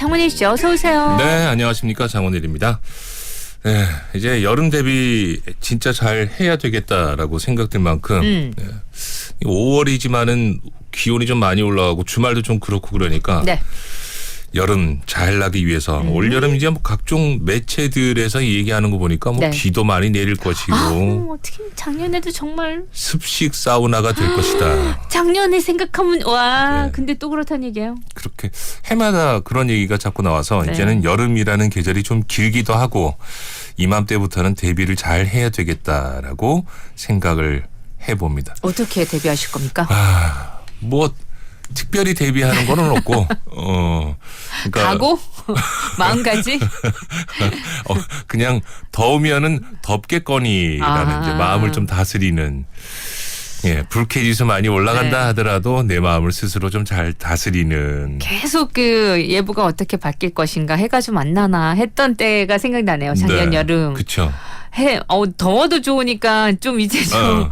장원일 씨 어서 오세요. 네, 안녕하십니까 장원일입니다. 네, 이제 여름 대비 진짜 잘 해야 되겠다라고 생각될 만큼 음. 네, 5월이지만은 기온이 좀 많이 올라가고 주말도 좀 그렇고 그러니까 네. 여름 잘 나기 위해서 음. 올 여름 이제 뭐 각종 매체들에서 얘기하는 거 보니까 뭐 네. 비도 많이 내릴 것이고 아, 어떻게 작년에도 정말 습식 사우나가 될 것이다. 작년에 생각하면 와 네. 근데 또 그렇다는 얘기예요. 그렇게 해마다 그런 얘기가 자꾸 나와서 네. 이제는 여름이라는 계절이 좀 길기도 하고 이맘때부터는 대비를 잘 해야 되겠다라고 생각을 해봅니다. 어떻게 데뷔하실 겁니까? 아, 뭐 특별히 대비하는 거는 없고 어 그러니까 가고 마음가지 어, 그냥 더우면은 덥겠거니라는 아. 이제 마음을 좀 다스리는 예 불쾌지수 많이 올라간다 네. 하더라도 내 마음을 스스로 좀 잘 다스리는 계속 그 예보가 어떻게 바뀔 것인가 해가 좀 안 나나 했던 때가 생각나네요. 작년 네. 여름 그렇죠. 해 어, 더워도 좋으니까 좀 이제 좀 어.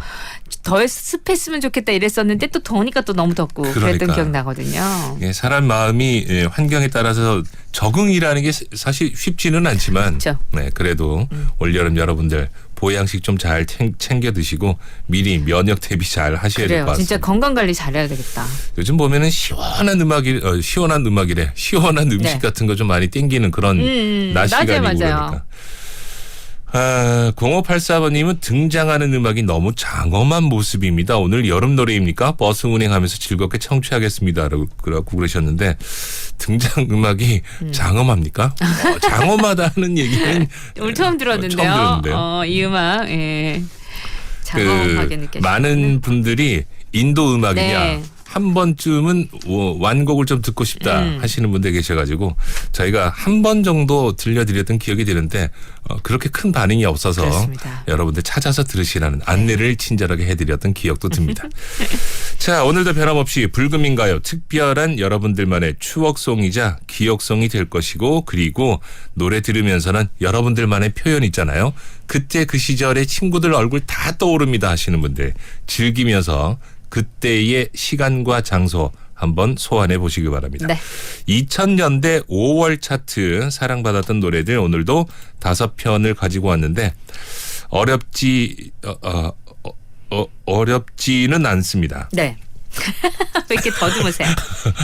더 습했으면 좋겠다 이랬었는데 또 더우니까 또 너무 덥고 그랬던 그러니까. 기억 나거든요. 예, 사람 마음이 예, 환경에 따라서 적응이라는 게 사- 사실 쉽지는 않지만 그렇죠. 네, 그래도 음. 올여름 여러분들 보양식 좀 잘 챙겨 드시고 미리 면역 대비 잘 하셔야 될. 것 같습니다. 진짜 건강 관리 잘해야 되겠다. 요즘 보면은 시원한 음악이 어, 시원한 음악이래. 시원한 음식 네. 같은 거 좀 많이 땡기는 그런 음, 낮 맞아요, 시간이고 맞아요. 그러니까. 아, 0584번님은 등장하는 음악이 너무 장엄한 모습입니다. 오늘 여름 노래입니까? 버스 운행하면서 즐겁게 청취하겠습니다. 라고 그러셨는데 등장 음악이 음. 장엄합니까? 어, 장엄하다는 얘기는 오늘 처음 들었는데요. 처음 들었는데요. 어, 이 음악 예. 그 장엄하게 느껴. 많은 분들이 인도 음악이냐 네. 한 번쯤은 어, 완곡을 좀 듣고 싶다 음. 하시는 분들 계셔가지고 저희가 한 번 정도 들려드렸던 기억이 드는데 어, 그렇게 큰 반응이 없어서 그렇습니다. 여러분들 찾아서 들으시라는 안내를 친절하게 해드렸던 기억도 듭니다. 자 오늘도 변함없이 불금인가요 특별한 여러분들만의 추억송이자 기억송이 될 것이고 그리고 노래 들으면서는 여러분들만의 표현 있잖아요. 그때 그 시절의 친구들 얼굴 다 떠오릅니다 하시는 분들 즐기면서 그때의 시간과 장소 한번 소환해 보시기 바랍니다. 네. 2000년대 5월 차트 사랑받았던 노래들 오늘도 다섯 편을 가지고 왔는데 어렵지 어, 어, 어, 어, 어렵지는 않습니다. 네. 왜 이렇게 더듬으세요?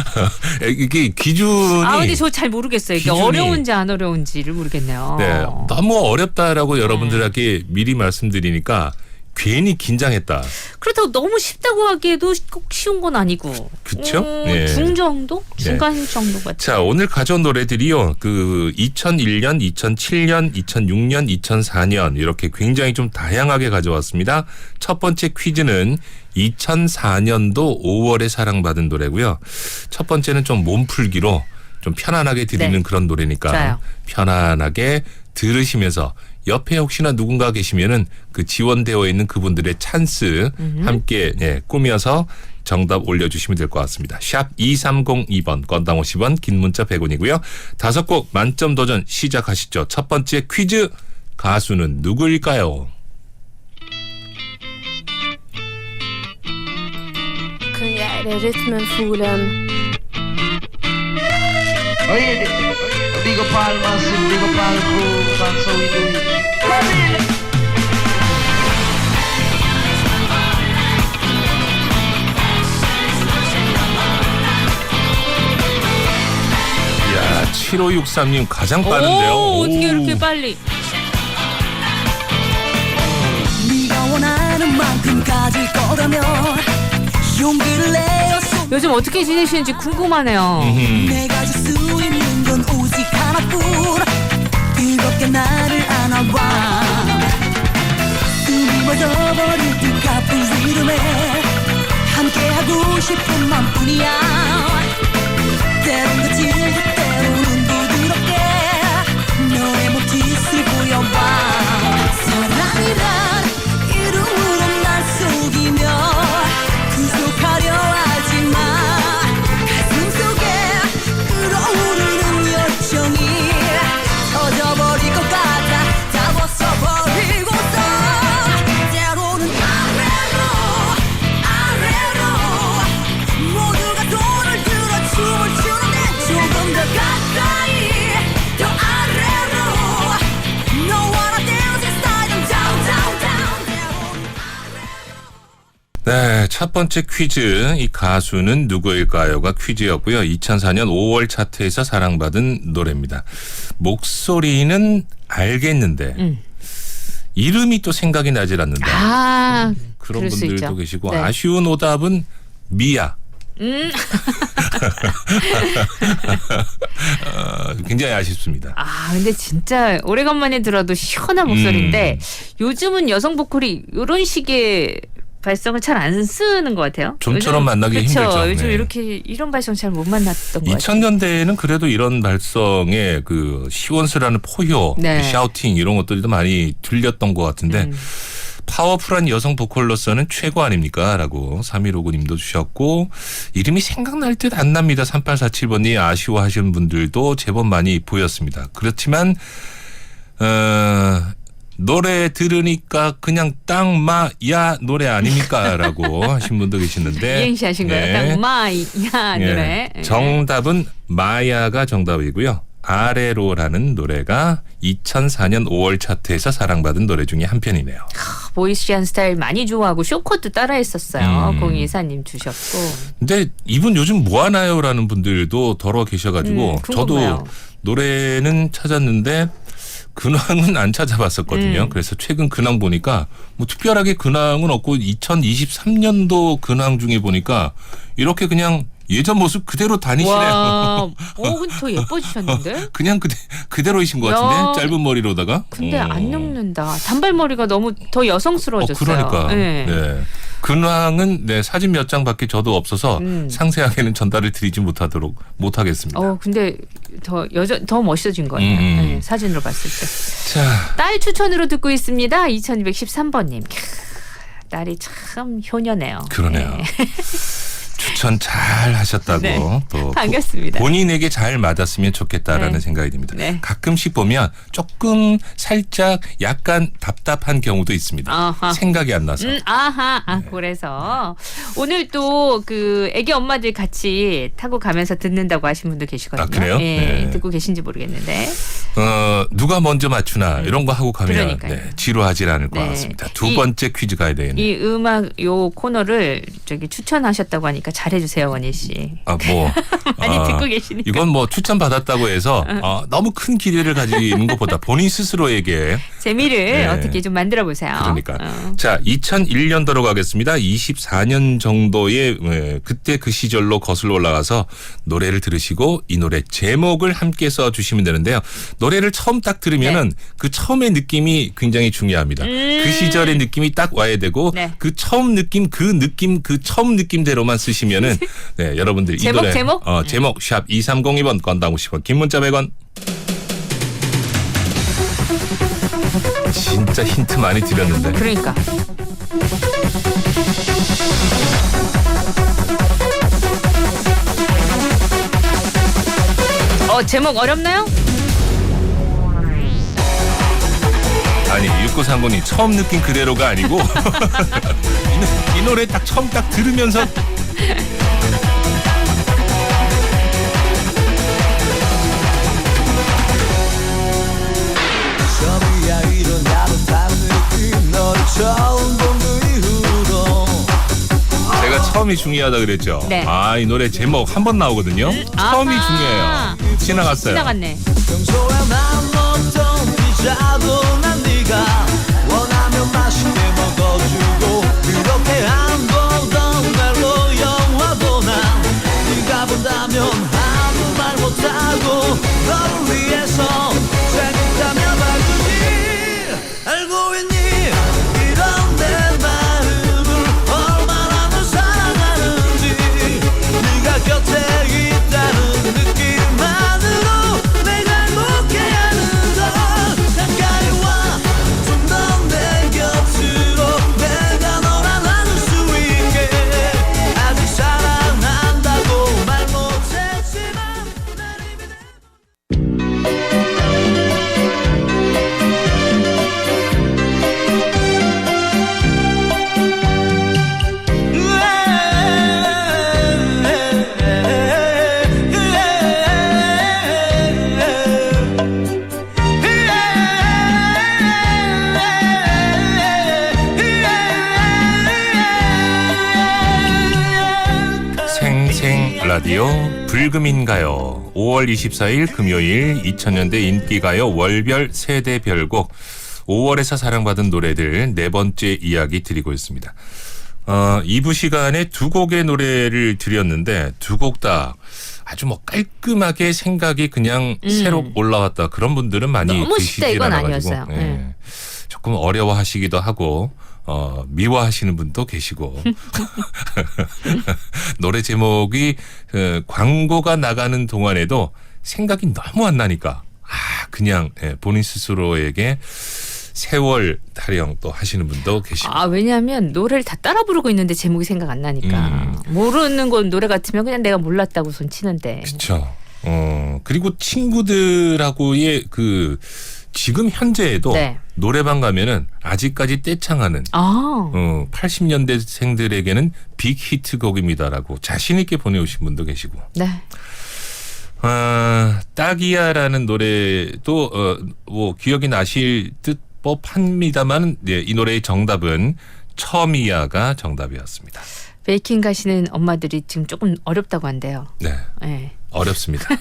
이게 기준이 아 근데 저 잘 모르겠어요. 이게 기준이- 어려운지 안 어려운지를 모르겠네요. 네, 너무 어렵다라고 네. 여러분들에게 미리 말씀드리니까 괜히 긴장했다. 그렇다고 너무 쉽다고 하기에도 꼭 쉬운 건 아니고. 그쵸? 음, 예. 중 정도? 중간 정도 같아요. 자, 오늘 가져온 노래들이요. 그 2001년, 2007년, 2006년, 2004년 이렇게 굉장히 좀 다양하게 가져왔습니다. 첫 번째 퀴즈는 2004년도 5월에 사랑받은 노래고요. 첫 번째는 좀 몸풀기로 좀 편안하게 드리는 네. 그런 노래니까 좋아요. 편안하게 들으시면서 옆에 혹시나 누군가 계시면은 그 지원되어 있는 그분들의 찬스 함께 예, 꾸며서 정답 올려주시면 될 것 같습니다. 샵 2302번 건당 50원 긴 문자 100원이고요. 다섯 곡 만점 도전 시작하시죠. 첫 번째 퀴즈 가수는 누구일까요? Är rytmen Digo palmas, digo palco, panzo y Luis. 야 7563님 가장 빠른데요. 오, 어떻게 오. 이렇게 빨리? 네가 원하는 만큼 가질 거라면 용기를 내어 속 요즘 어떻게 지내시는지 궁금하네요. 음. 내가 줄 수 있는 건 오직 하나뿐. 뜨겁게 나를 안아봐 꿈이 멎어버릴 듯 가쁜 리듬에 함께하고 싶은 맘뿐이야 첫 번째 퀴즈 이 가수는 누구일까요가 퀴즈였고요. 2004년 5월 차트에서 사랑받은 노래입니다. 목소리는 알겠는데 음. 이름이 또 생각이 나질 않는다. 아, 그런 그럴 수 분들도. 계시고 네. 아쉬운 오답은 미야. 음. 어, 굉장히 아쉽습니다. 아, 근데 진짜 오래간만에 들어도 시원한 목소리인데 음. 요즘은 여성 보컬이 이런 식의 발성을 잘 안 쓰는 것 같아요. 좀처럼 요즘- 만나기 그쵸? 힘들죠. 요즘 네. 이렇게 이런 발성 잘 못 만났던 것 같아요. 2000년대에는 그래도 이런 발성의 그 시원스라는 포효, 네. 그 샤우팅 이런 것들도 많이 들렸던 것 같은데 음. 파워풀한 여성 보컬로서는 최고 아닙니까? 라고 3159님도 주셨고 이름이 생각날 듯 안 납니다. 3847번이 아쉬워하시는 분들도 제법 많이 보였습니다. 그렇지만 어, 노래 들으니까 그냥 땅마야 노래 아닙니까? 라고 하신 분도 계시는데 이행시 하신 거예요. 네. 딱 마야 노래. 예. 정답은 마야가 정답이고요. 아래로라는 노래가 2004년 5월 차트에서 사랑받은 노래 중에 한 편이네요. 보이시한 스타일 많이 좋아하고 쇼컷도 따라했었어요. 음. 공이사님 주셨고. 근데 이분 요즘 뭐 하나요라는 분들도 더러 계셔가지고 음. 저도 노래는 찾았는데 근황은 안 찾아봤었거든요. 음. 그래서 최근 근황 보니까 뭐 특별하게 근황은 없고 2023년도 근황 중에 보니까 이렇게 그냥 예전 모습 그대로 다니시네요. 와, 어, 근데 더 예뻐지셨는데? 그냥 그대, 그대로이신 것 야. 같은데 짧은 머리로다가. 근데 어. 안 늙는다. 단발머리가 너무 더 여성스러워졌어요. 어, 그러니까. 네. 네. 근황은 네, 사진 몇 장 밖에 저도 없어서 음. 상세하게는 전달을 드리지 못하도록 못하겠습니다. 어, 근데 더 여전 더 멋있어진 거예요. 음, 음. 네, 사진으로 봤을 때. 자, 딸 추천으로 듣고 있습니다. 2213번님. 딸이 참 효녀네요. 그러네요. 네. 추천 잘 하셨다고 네. 또 반갑습니다. 본인에게 잘 맞았으면 좋겠다라는 네. 생각이 듭니다. 네. 가끔씩 보면 조금 살짝 약간 답답한 경우도 있습니다. 아하. 생각이 안 나서. 음, 아하, 아, 그래서 오늘 또 그 애기 엄마들 같이 타고 가면서 듣는다고 하신 분도 계시거든요. 아, 그래요? 예, 네. 듣고 계신지 모르겠는데. 어, 누가 먼저 맞추나 이런 거 하고 가면 음. 네, 지루하지 않을 것 네. 같습니다. 두 이- 번째 퀴즈 가야 되겠네요. 이 음악 요 코너를 저기 추천하셨다고 하니까 잘해주세요 원희 씨. 아, 뭐. 많이 아, 듣고 계시니까. 이건 뭐 추천 받았다고 해서 어, 너무 큰 기대를 가지는 것보다 본인 스스로에게 재미를 네. 어떻게 좀 만들어 보세요. 그러니까 어. 자 2001년도로 가겠습니다. 24년 정도의 에, 그때 그 시절로 거슬러 올라가서 노래를 들으시고 이 노래 제목을 함께 써 주시면 되는데요. 노래를 처음 딱 들으면은 네. 그 처음의 느낌이 굉장히 중요합니다. 그 시절의 느낌이 딱 와야 되고 음. 네. 그 처음 느낌 그 느낌 그 처음 느낌대로만 쓰시면 은 네 여러분들 이 제목, 노래 제목? 어, 제목 샵 2302번 건당 50원 긴 문자 100원 진짜 힌트 많이 드렸는데 그러니까. 어 제목 어렵나요? 아니 6939님 처음 느낀 그대로가 아니고 이, 노- 이 노래 딱 처음 딱 들으면서 처음이야 일어나도 다른 느낌 너를 처음 본 그 이후로 제가 처음이 중요하다 그랬죠. 네. 아 이 노래 제목 한 번 나오거든요. 처음이 아하. 중요해요. 지나갔어요. 지나갔네. 평소에 난 먹던 피자도 난 네가 원하면 맛있게 먹어주고 그렇게 안 보던 멜로 영화도 난 네가 본다면 아무 말 못하고 너를 위해서 10월 24일 금요일 2000년대 인기가요 월별 세대별곡 5월에서 사랑받은 노래들 네 번째 이야기 드리고 있습니다. 어, 2부 시간에 두 곡의 노래를 드렸는데 두 곡 다 아주 뭐 깔끔하게 생각이 그냥 음. 새로 올라왔다 그런 분들은 많이 너무 쉽다 않아가지고. 아니었어요. 예. 음. 조금 어려워하시기도 하고 어, 미워하시는 분도 계시고 노래 제목이 그 광고가 나가는 동안에도 생각이 너무 안 나니까 아 그냥 예, 본인 스스로에게 세월 타령 또 하시는 분도 계시고 아 왜냐하면 노래를 다 따라 부르고 있는데 제목이 생각 안 나니까 음. 모르는 건 노래 같으면 그냥 내가 몰랐다고 손 치는데 그렇죠. 어 그리고 친구들하고의 그 지금 현재에도 네. 노래방 가면은 아직까지 떼창하는 아 어, 80년대생들에게는 빅 히트곡입니다라고 자신 있게 보내오신 분도 계시고 네. 아, 딱이야라는 노래도 어, 뭐 기억이 나실 듯 법합니다만 네, 이 노래의 정답은 처음이야가 정답이었습니다. 베이킹 가시는 엄마들이 지금 조금 어렵다고 한대요. 네, 네. 어렵습니다.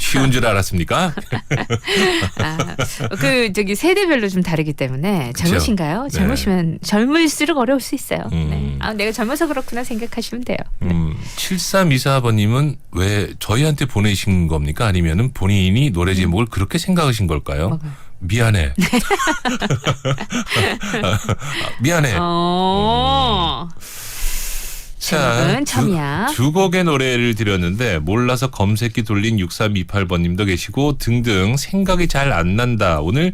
쉬운 줄 알았습니까? 아, 그 저기 세대별로 좀 다르기 때문에 그쵸. 젊으신가요? 네. 젊으시면 젊을수록 어려울 수 있어요. 음. 네. 아 내가 젊어서 그렇구나 생각하시면 돼요. 음, 7324번님은 왜 저희한테 보내신 겁니까? 아니면은 본인이 노래 제목을 그렇게 생각하신 걸까요? 뭐가요? 미안해. 미안해. 어. 제 목은 처음이야. 두, 두 곡의 노래를 드렸는데 몰라서 검색기 돌린 6328번님도 계시고 등등 생각이 잘 안 난다. 오늘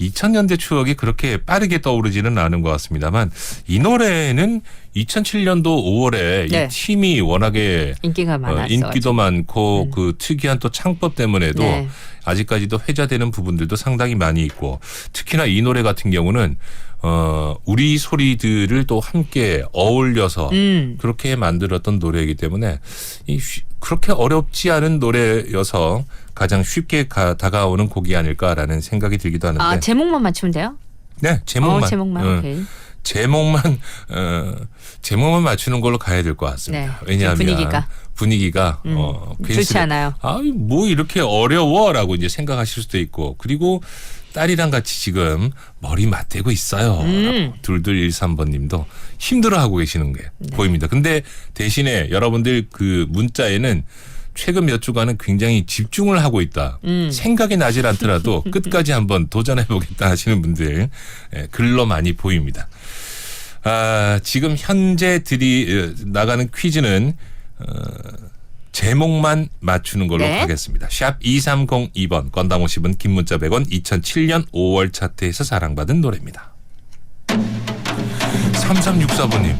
2000년대 추억이 그렇게 빠르게 떠오르지는 않은 것 같습니다만 이 노래는 2007년도 5월에 네. 이 팀이 워낙에 인기가 어, 많았어. 인기도 많고 음. 그 특이한 또 창법 때문에도 네. 아직까지도 회자되는 부분들도 상당히 많이 있고 특히나 이 노래 같은 경우는 어 우리 소리들을 또 함께 어울려서 음. 그렇게 만들었던 노래이기 때문에 이 쉬- 그렇게 어렵지 않은 노래여서 가장 쉽게 가, 다가오는 곡이 아닐까라는 생각이 들기도 하는데 아 제목만 맞추면 돼요? 네 제목만 어, 제목만. 어. 제목만 어, 제목만 맞추는 걸로 가야 될 것 같습니다. 네, 왜냐하면 분위기가. 분위기가 음, 어, 좋지 괜스레- 않아요. 아뭐 이렇게 어려워라고 이제 생각하실 수도 있고 그리고 딸이랑 같이 지금 머리 맞대고 있어요. 음. 둘둘 13번 님도 힘들어하고 계시는 게 네. 보입니다. 근데 대신에 여러분들 그 문자에는 최근 몇 주간은 굉장히 집중을 하고 있다. 음. 생각이 나질 않더라도 끝까지 한번 도전해보겠다 하시는 분들 예, 글로 많이 보입니다. 아, 지금 현재 들이 어, 나가는 퀴즈는 어, 제목만 맞추는 걸로 네. 하겠습니다. 샵 2302번 건당 50은 긴 문자 100원 2007년 5월 차트에서 사랑받은 노래입니다. 3364번님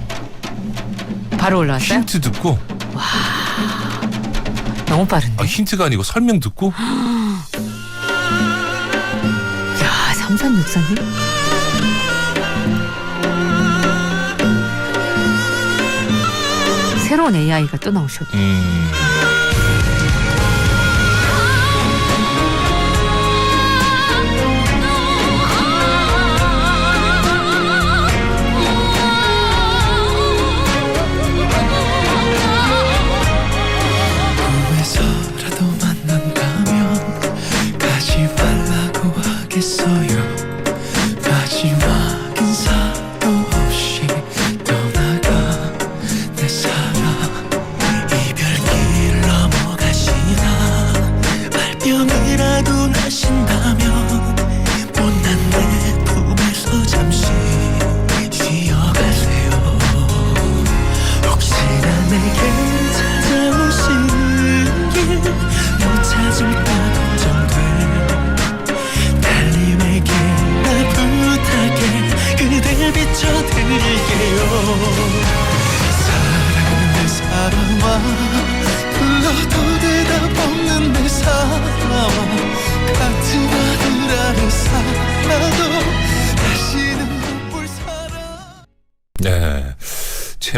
바로 올라왔어요? 힌트 듣고 너무 빠른데. 아, 힌트가 아니고 설명 듣고 야 삼삼육사님. 새로운 AI가 또 나오셨네. 음, 말라고 하겠어요. 마지막 인 사도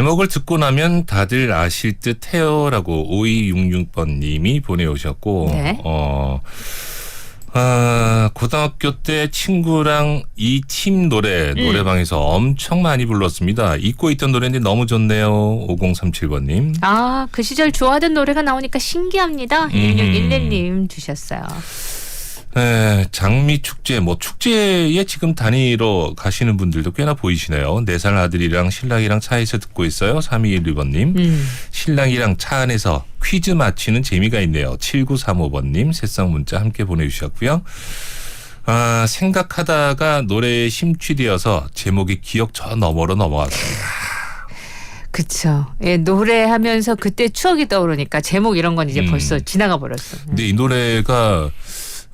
제목을 듣고 나면 다들 아실 듯 해요라고 5266번 님이 보내오셨고, 네. 어, 아, 고등학교 때 친구랑 이 팀 노래 노래방에서 엄청 많이 불렀습니다. 잊고 있던 노래인데 너무 좋네요. 5037번님. 아, 그 시절 좋아하던 노래가 나오니까 신기합니다. 1611님 주셨어요. 네, 장미 축제, 뭐 축제에 지금 다니러 가시는 분들도 꽤나 보이시네요. 네 살 아들이랑 신랑이랑 차에서 듣고 있어요. 3212번님. 음. 신랑이랑 차 안에서 퀴즈 맞히는 재미가 있네요. 7935번님 새싹 문자 함께 보내주셨고요. 아, 생각하다가 노래에 심취되어서 제목이 기억 저 너머로 넘어갔습니다. 그쵸. 예, 노래하면서 그때 추억이 떠오르니까 제목 이런 건 이제 음. 벌써 지나가 버렸어. 근데 이 노래가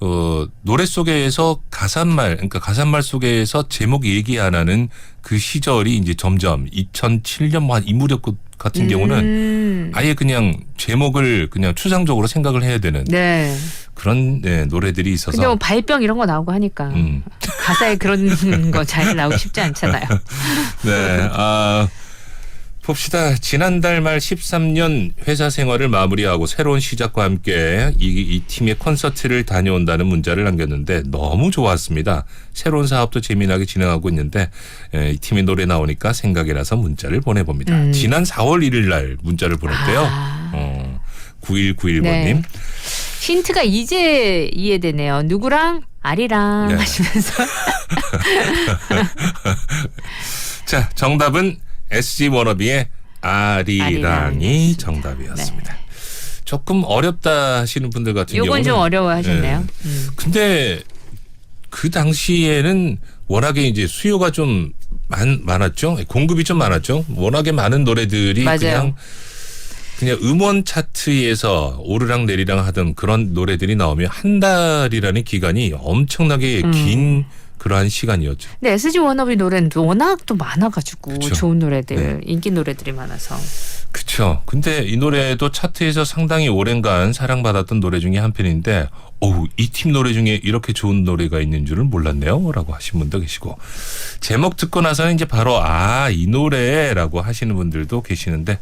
어, 노래 속에서 가사말, 그러니까 가사말 속에서 제목 얘기 안 하는 그 시절이 이제 점점 2007년 뭐한이 무렵 같은 경우는 음. 아예 그냥 제목을 그냥 추상적으로 생각을 해야 되는 네. 그런 네, 노래들이 있어서 근데 뭐 발병 이런 거 나오고 하니까 음. 가사에 그런 거 잘 나오기 쉽지 않잖아요. 네. 아 봅시다. 지난달 말 13년 회사 생활을 마무리하고 새로운 시작과 함께 이, 이 팀의 콘서트를 다녀온다는 문자를 남겼는데 너무 좋았습니다. 새로운 사업도 재미나게 진행하고 있는데 에, 이 팀의 노래 나오니까 생각이 나서 문자를 보내봅니다. 음. 지난 4월 1일 날 문자를 보냈대요. 아. 어, 9191번님. 네. 힌트가 이제 이해되네요. 누구랑 아리랑 네. 하시면서 자, 정답은 SG 워너비의 아리랑이. 정답이었습니다. 조금 어렵다 하시는 분들 같은 경우는 요건 좀 어려워 하셨네요. 네. 음. 근데 그 당시에는 워낙에 이제 수요가 좀 많, 많았죠. 공급이 좀 많았죠. 워낙에 많은 노래들이 맞아요. 그냥 그냥 음원 차트에서 오르락 내리락 하던 그런 노래들이 나오면 한 달이라는 기간이 엄청나게 음. 긴 그러한 시간이었죠. 근데 SG 워너비 노래는 또 워낙 또 많아가지고 그쵸. 좋은 노래들, 네. 인기 노래들이 많아서. 그렇죠. 근데 이 노래도 차트에서 상당히 오랜간 사랑받았던 노래 중에 한 편인데, 어우 이 팀 노래 중에 이렇게 좋은 노래가 있는 줄은 몰랐네요.라고 하신 분도 계시고 제목 듣고 나서는 이제 바로 아 이 노래라고 하시는 분들도 계시는데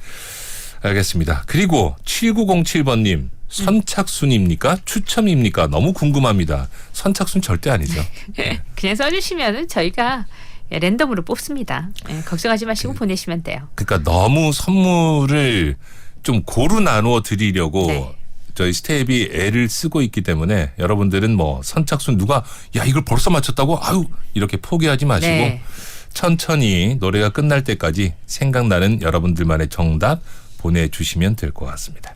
알겠습니다. 그리고 7907번님 선착순입니까? 추첨입니까? 너무 궁금합니다. 선착순 절대 아니죠. 그냥 써주시면은 저희가 예, 랜덤으로 뽑습니다. 예, 걱정하지 마시고 보내시면 돼요. 그러니까 너무 선물을 좀 고루 나누어 드리려고 네. 저희 스텝이 애를 쓰고 있기 때문에 여러분들은 뭐 선착순 누가 야 이걸 벌써 맞췄다고 아유 이렇게 포기하지 마시고 네. 천천히 노래가 끝날 때까지 생각나는 여러분들만의 정답 보내주시면 될 것 같습니다.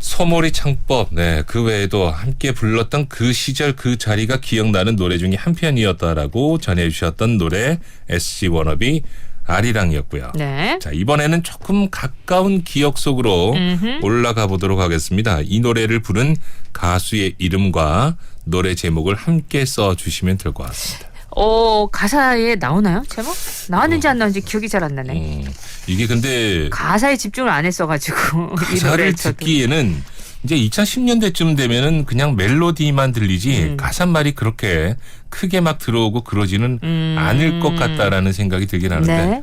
소몰이 창법, 네, 그 외에도 함께 불렀던 그 시절 그 자리가 기억나는 노래 중에 한 편이었다라고 전해주셨던 노래 SG 워너비 아리랑이었고요. 네. 자, 이번에는 조금 가까운 기억 속으로 음흠. 올라가 보도록 하겠습니다. 이 노래를 부른 가수의 이름과 노래 제목을 함께 써 주시면 될 것 같습니다. 어 가사에 나오나요 제목? 나왔는지 안 나왔는지 기억이 잘 안 나네. 음, 이게 근데 가사에 집중을 안 했어가지고 이 가사를 노래를 저도. 듣기에는 이제 2010년대쯤 되면은 그냥 멜로디만 들리지 음. 가사말이 그렇게 크게 막 들어오고 그러지는 음. 않을 것 같다라는 생각이 들긴 하는데 네.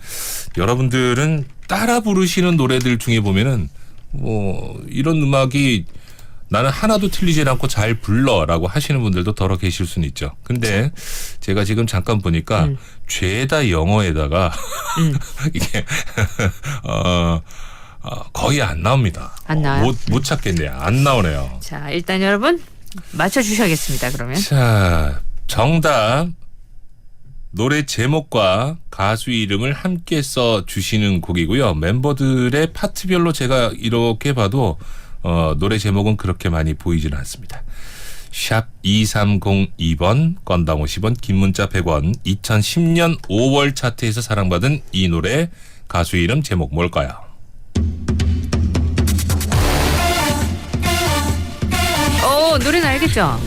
여러분들은 따라 부르시는 노래들 중에 보면은 뭐 이런 음악이 나는 하나도 틀리지 않고 잘 불러라고 하시는 분들도 더러 계실 수는 있죠. 근데 제가 지금 잠깐 보니까 음. 죄다 영어에다가 음. 이게 어, 어, 거의 안 나옵니다. 안 나와요? 못, 못 찾겠네요. 안 나오네요. 자 일단 여러분 맞춰주셔야겠습니다. 그러면 자, 정답. 노래 제목과 가수 이름을 함께 써 주시는 곡이고요. 멤버들의 파트별로 제가 이렇게 봐도 어, 노래 제목은 그렇게 많이 보이지는 않습니다. 샵 2302번 건당 50원 긴 문자 100원 2010년 5월 차트에서 사랑받은 이 노래 가수 이름 제목 뭘까요? 어 노래는 알겠죠?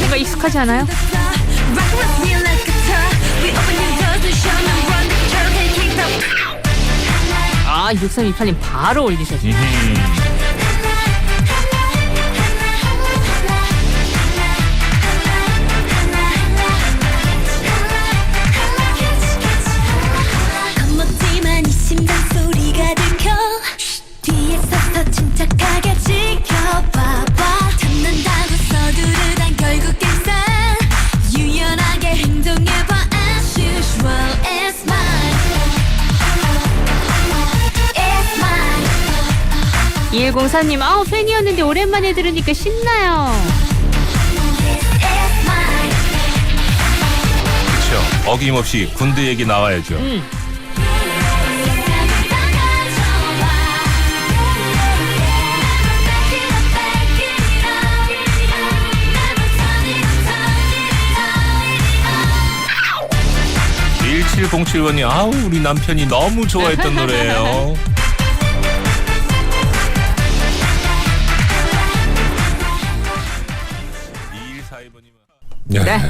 뭔가 익숙하지 않아요? 아 6328님 바로 올리셨어요. 2104님, 아우, 팬이었는데 오랜만에 들으니까 신나요. 그렇죠. 어김없이 군대 얘기 나와야죠. 음. 일 1707번이 아우 우리 남편이 너무 좋아했던 노래예요. 네. 네.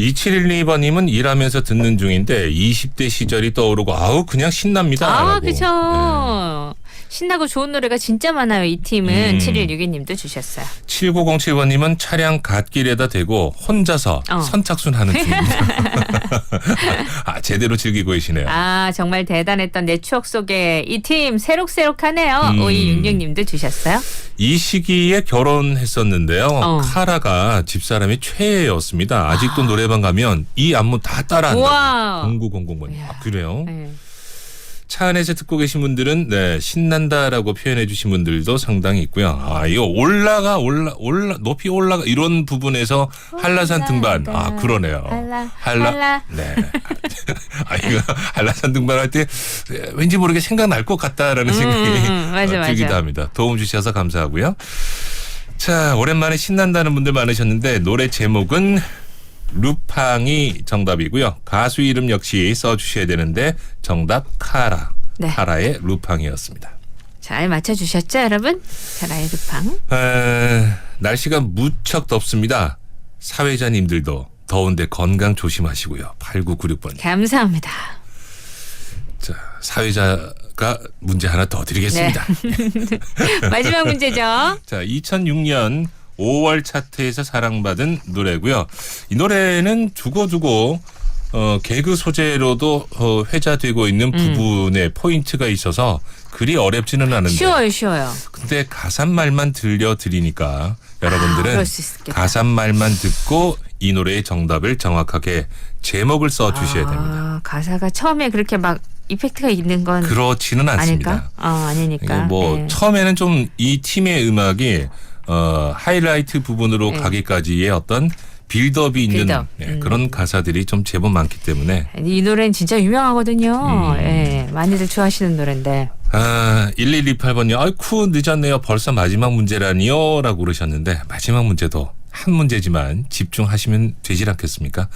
2712번님은 일하면서 듣는 중인데 20대 시절이 떠오르고 아우 그냥 신납니다. 아, 라고. 그쵸. 신나고 좋은 노래가 진짜 많아요. 이 팀은 음. 7162님도 주셨어요. 7907번님은 차량 갓길에다 대고 혼자서 어. 선착순 하는 중입니다. 아, 제대로 즐기고 계시네요. 아, 정말 대단했던 내 추억 속에 이 팀 새록새록하네요. 음. 5266님도 주셨어요. 이 시기에 결혼했었는데요. 어. 카라가 집사람이 최애였습니다. 아직도 노래방 가면 이 안무 다 따라한다. 우와. 0900번님. 이야. 아, 그래요? 네. 차 안에서 듣고 계신 분들은 네, 신난다라고 표현해 주신 분들도 상당히 있고요. 아, 이거 올라가 올라 올라 높이 올라가 이런 부분에서 한라산 등반. 아, 그러네요. 한라, 한라. 네. 아, 이거 한라산 등반할 때 왠지 모르게 생각날 것 같다라는 생각이 음, 음, 맞아, 어, 들기도 맞아. 합니다. 도움 주셔서 감사하고요. 자, 오랜만에 신난다는 분들 많으셨는데 노래 제목은 루팡이 정답이고요. 가수 이름 역시 써주셔야 되는데 정답 카라. 네. 카라의 루팡이었습니다. 잘 맞춰주셨죠, 여러분? 자라의 루팡. 에, 날씨가 무척 덥습니다. 사회자님들도 더운데 건강 조심하시고요. 8996번. 감사합니다. 자, 사회자가 문제 하나 더 드리겠습니다. 마지막 문제죠. 자, 2006년 5월 차트에서 사랑받은 노래고요. 이 노래는 두고두고 어, 개그 소재로도 어, 회자되고 있는 부분에 포인트가 있어서 그리 어렵지는 않은데 쉬워요, 쉬워요. 근데 가사말만 들려드리니까 여러분들은 그럴 수 있겠다. 가사말만 듣고 이 노래의 정답을 정확하게 제목을 써 주셔야 됩니다. 아, 가사가 처음에 그렇게 막 이펙트가 있는 건 그렇지는 않습니다. 아닐까? 아, 아니니까. 이게 뭐 네. 처음에는 좀 이 팀의 음악이 어 하이라이트 부분으로 네. 가기까지의 어떤 빌드업이 있는 빌드업. 예, 음. 그런 가사들이 좀 제법 많기 때문에 이 노래는 진짜 유명하거든요. 음. 예, 많이들 좋아하시는 노래인데. 아 1128번님 아이쿠 늦었네요 벌써 마지막 문제라니요 라고 그러셨는데 마지막 문제도 한 문제지만 집중하시면 되질 않겠습니까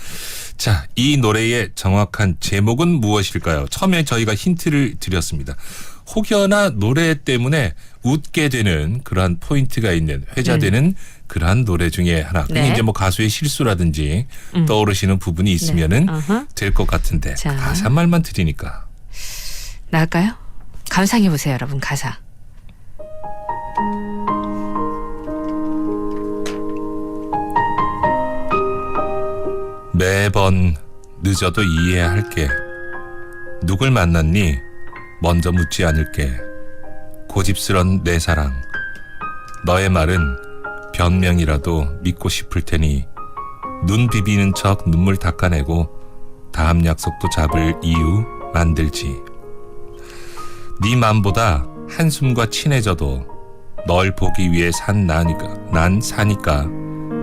자 이 노래의 정확한 제목은 무엇일까요 처음에 저희가 힌트를 드렸습니다 혹여나 노래 때문에 웃게 되는 그러한 포인트가 있는 회자되는 그러한 노래 중에 하나 음. 네. 이제 뭐 가수의 실수라든지 음. 떠오르시는 부분이 있으면은 네. 어허. 될것 같은데 자. 가사 말만 드리니까 나을까요? 감상해 보세요, 여러분. 가사. 매번 늦어도 이해할게. 누굴 만났니? 먼저 묻지 않을게. 고집스런 내 사랑. 너의 말은 변명이라도 믿고 싶을 테니 눈 비비는 척 눈물 닦아내고 다음 약속도 잡을 이유 만들지. 네 맘보다 한숨과 친해져도 널 보기 위해 산 나니까 난 사니까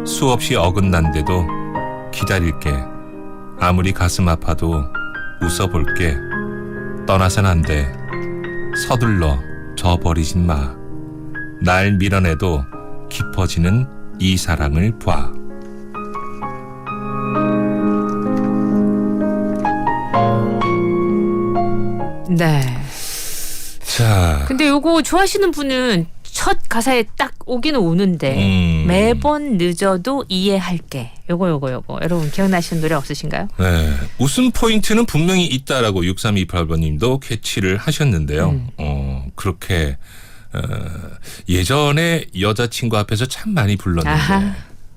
수없이 어긋난데도 기다릴게. 아무리 가슴 아파도 웃어볼게. 떠나선 안 돼. 서둘러 져버리진 마. 날 밀어내도 깊어지는 이 사랑을 봐. 네. 자, 근데 요거 좋아하시는 분은 첫 가사에 딱 오기는 오는데 음. 매번 늦어도 이해할게. 요거 요거 요거. 여러분 기억나시는 노래 없으신가요? 네. 웃음 포인트는 분명히 있다라고 6328번님도 캐치를 하셨는데요. 음. 어, 그렇게, 어, 예전에 여자친구 앞에서 참 많이 불렀는데 아하.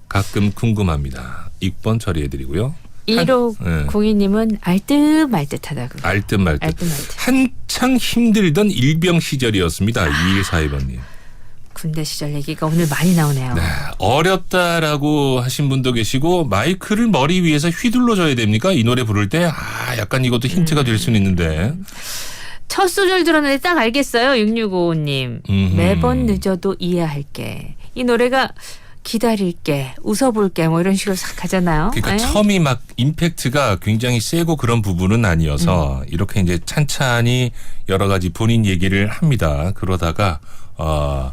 가끔 궁금합니다. 6번 처리해드리고요. 한- 1호 네. 공인님은 알듯 말듯하다고. 알듯 말듯. 알듯 말듯. 한창 힘들던 일병 시절이었습니다. 아. 2142번님. 군대 시절 얘기가 오늘 많이 나오네요. 네. 어렵다라고 하신 분도 계시고 마이크를 머리 위에서 휘둘러 줘야 됩니까? 이 노래 부를 때 아, 약간 이것도 힌트가 될 수는 있는데. 첫 소절 들었는데 딱 알겠어요. 6655님. 음흠. 매번 늦어도 이해할게. 이 노래가 기다릴게, 웃어볼게 뭐 이런 식으로 싹 가잖아요. 그러니까 예? 처음이 막 임팩트가 굉장히 세고 그런 부분은 아니어서 음. 이렇게 이제 찬찬히 여러 가지 본인 얘기를 합니다. 그러다가 어,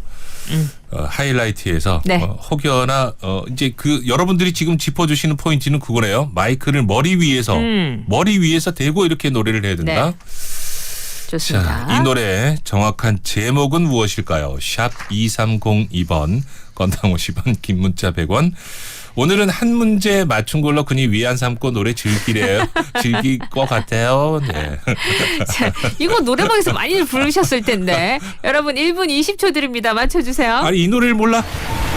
어, 하이라이트에서 음. 네. 어, 혹여나 어, 이제 그 여러분들이 지금 짚어주시는 포인트는 그거네요. 마이크를 머리 위에서 음. 머리 위에서 대고 이렇게 노래를 해야 된다. 네. 좋습니다. 자, 이 노래 정확한 제목은 무엇일까요? 샵 2302번, 건당 50원, 긴 문자 100원. 오늘은 한 문제 맞춘 걸로 그니 위안 삼고 노래 즐기래요. 즐길 것 같아요. 네. 자, 이거 노래방에서 많이 부르셨을 텐데. 여러분 1분 20초 드립니다. 맞춰주세요. 아니, 이 노래를 몰라?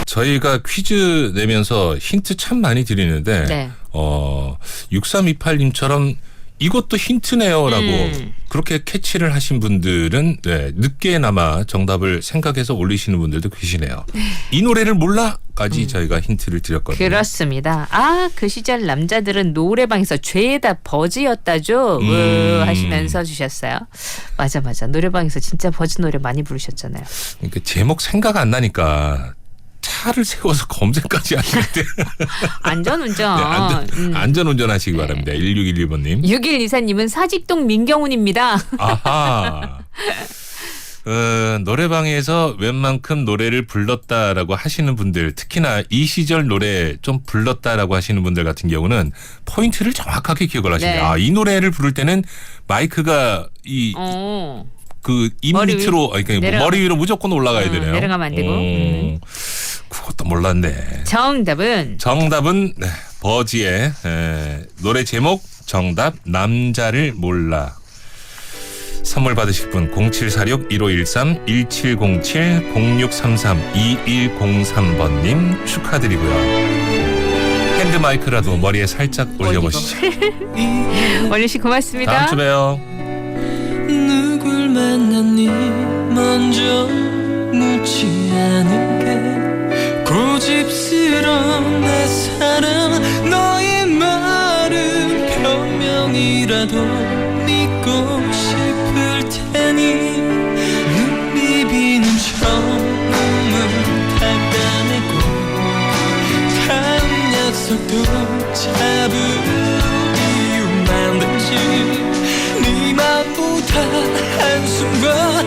저희가 퀴즈 내면서 힌트 참 많이 드리는데, 네. 어, 6328님처럼 이것도 힌트네요라고 음. 그렇게 캐치를 하신 분들은 네, 늦게나마 정답을 생각해서 올리시는 분들도 계시네요. 이 노래를 몰라까지 저희가 힌트를 드렸거든요. 그렇습니다. 아, 그 시절 남자들은 노래방에서 죄다 버즈였다죠. 음. 으 하시면서 주셨어요. 맞아, 맞아. 노래방에서 진짜 버즈 노래 많이 부르셨잖아요. 그러니까 제목 생각 안 나니까 차를 세워서 검색까지 하시는데 안전운전. 네, 안전, 음. 안전 운전 하시기 바랍니다. 1611번님. 6124님은 사직동 민경훈입니다. 아하. 어, 노래방에서 웬만큼 노래를 불렀다라고 하시는 분들, 특히나 이 시절 노래 좀 불렀다라고 하시는 분들 같은 경우는 포인트를 정확하게 기억을 하시네요. 네. 아, 이 노래를 부를 때는 마이크가 이, 어. 그, 입 머리 밑으로, 아니, 그러니까 내려가- 머리 위로 무조건 올라가야 음, 되네요. 내려가면 안 되고. 오, 음. 그것도 몰랐네. 정답은 정답은 네, 버지의 에, 노래 제목 정답 남자를 몰라 선물 받으실 분 0746 1513 1707 0633 2103번님 축하드리고요. 핸드마이크라도 머리에 살짝 올려보시죠. 원리 씨 고맙습니다. 다음 주 봬요. 누굴 만났니 먼저 묻지 않을게 고집스러운 내 사랑 너의 말을 변명이라도 믿고 싶을 테니. 눈 비비는 처음을 닦아내고 다음 약속도 잡을 이유만 됐지 네 맘보다 한순간